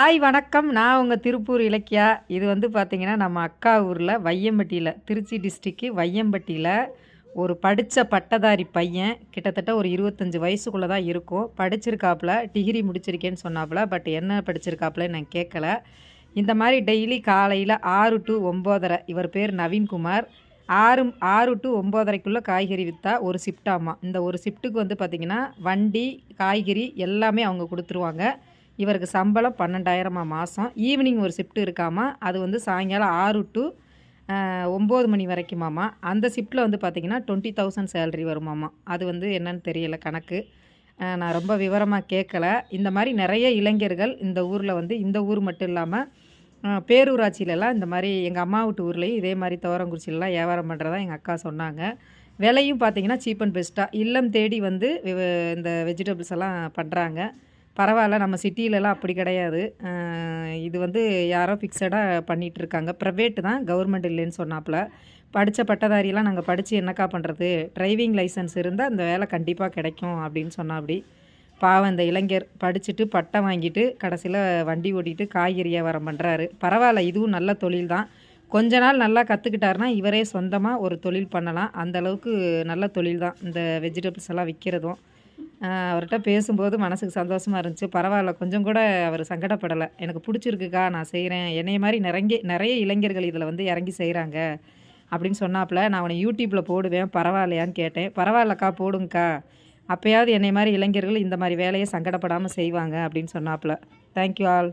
Hi வணக்கம். நான் உங்கள் திருப்பூர் இலக்கியா. இது வந்து பார்த்திங்கன்னா நம்ம அக்கா ஊரில் வையம்பட்டியில் திருச்சி டிஸ்ட்ரிக்கு வையம்பட்டியில் ஒரு படித்த பட்டதாரி பையன் கிட்டத்தட்ட ஒரு இருபத்தஞ்சி வயசுக்குள்ளே தான் இருக்கும். படிச்சிருக்காப்புல டிகிரி முடிச்சிருக்கேன்னு சொன்னாப்புல பட் என்ன படிச்சிருக்காப்புல நான் கேட்கல இந்த மாதிரி டெய்லி காலையில் ஆறு டு ஒம்போதரை இவர் பேர் நவீன்குமார். ஆறு ஆறு டு ஒம்போதரைக்குள்ளே காய்கறி விற்றா ஒரு ஷிஃப்டாமா இந்த ஒரு ஷிஃப்ட்டுக்கு வந்து பார்த்திங்கன்னா வண்டி காய்கறி எல்லாமே அவங்க கொடுத்துருவாங்க. இவருக்கு சம்பளம் பன்னெண்டாயிரமா மாதம் ஈவினிங் ஒரு ஷிஃப்ட் இருக்காமா? அது வந்து சாயங்காலம் ஆறு டு ஒம்பது மணி வரைக்குமாமா. அந்த ஷிஃப்ட்டில் வந்து பார்த்திங்கன்னா டுவெண்ட்டி தௌசண்ட் சேலரி வருமாமா. அது வந்து என்னன்னு தெரியல கணக்கு. நான் ரொம்ப விவரமாக கேட்கல இந்த மாதிரி நிறைய இளைஞர்கள் இந்த ஊரில் வந்து இந்த ஊர் மட்டும் இல்லாமல் பேரூராட்சியிலலாம் இந்த மாதிரி எங்கள் அம்மா வீட்டு ஊர்லேயும் இதே மாதிரி துவரங்குறிச்சியிலலாம் வியாபாரம் பண்ணுறதா எங்கள் அக்கா சொன்னாங்க. விலையும் பார்த்திங்கன்னா சீப் அண்ட் பெஸ்ட்டாக இல்லம் தேடி வந்து இந்த வெஜிடபிள்ஸ் எல்லாம் பண்ணுறாங்க பரவாயில்ல நம்ம சிட்டிலலாம் அப்படி கிடையாது. இது வந்து யாரோ ஃபிக்ஸடாக பண்ணிகிட்ருக்காங்க ப்ரைவேட்டு தான் கவர்மெண்ட் இல்லைன்னு சொன்னாப்புல. படித்த பட்டதாரியெல்லாம் நாங்கள் படித்து என்னக்கா பண்ணுறது டிரைவிங் லைசன்ஸ் இருந்தால் அந்த வேலை கண்டிப்பாக கிடைக்கும் அப்படின்னு சொன்னா அப்படி பாவம் இந்த இளைஞர் படிச்சுட்டு பட்டம் வாங்கிட்டு கடைசியில் வண்டி ஓட்டிட்டு காய்கறி வியாபாரம் பண்ணுறாரு பரவாயில்ல இதுவும் நல்ல தொழில் தான். கொஞ்ச நாள் நல்லா கற்றுக்கிட்டாருனா இவரே சொந்தமாக ஒரு தொழில் பண்ணலாம். அந்தளவுக்கு நல்ல தொழில் தான் இந்த வெஜிடபிள்ஸ் எல்லாம் விற்கிறதும் அவர்கிட்ட பேசும்போது மனசுக்கு சந்தோஷமாக இருந்துச்சு. பரவாயில்ல கொஞ்சம் கூட அவர் சங்கடப்படலை. எனக்கு பிடிச்சிருக்குக்கா நான் செய்கிறேன் என்னைய மாதிரி நிறைய நிறைய இளைஞர்கள் இதில் வந்து இறங்கி செய்கிறாங்க அப்படின்னு சொன்னாப்புல. நான் அவனை யூடியூப்பில் போடுவேன் பரவாயில்லையான்னு கேட்டேன். பரவாயில்லக்கா போடுங்கக்கா. அப்போயாவது என்னை மாதிரி இளைஞர்கள் இந்த மாதிரி வேலையை சங்கடப்படாமல் செய்வாங்க அப்படின்னு சொன்னாப்புல. Thank you all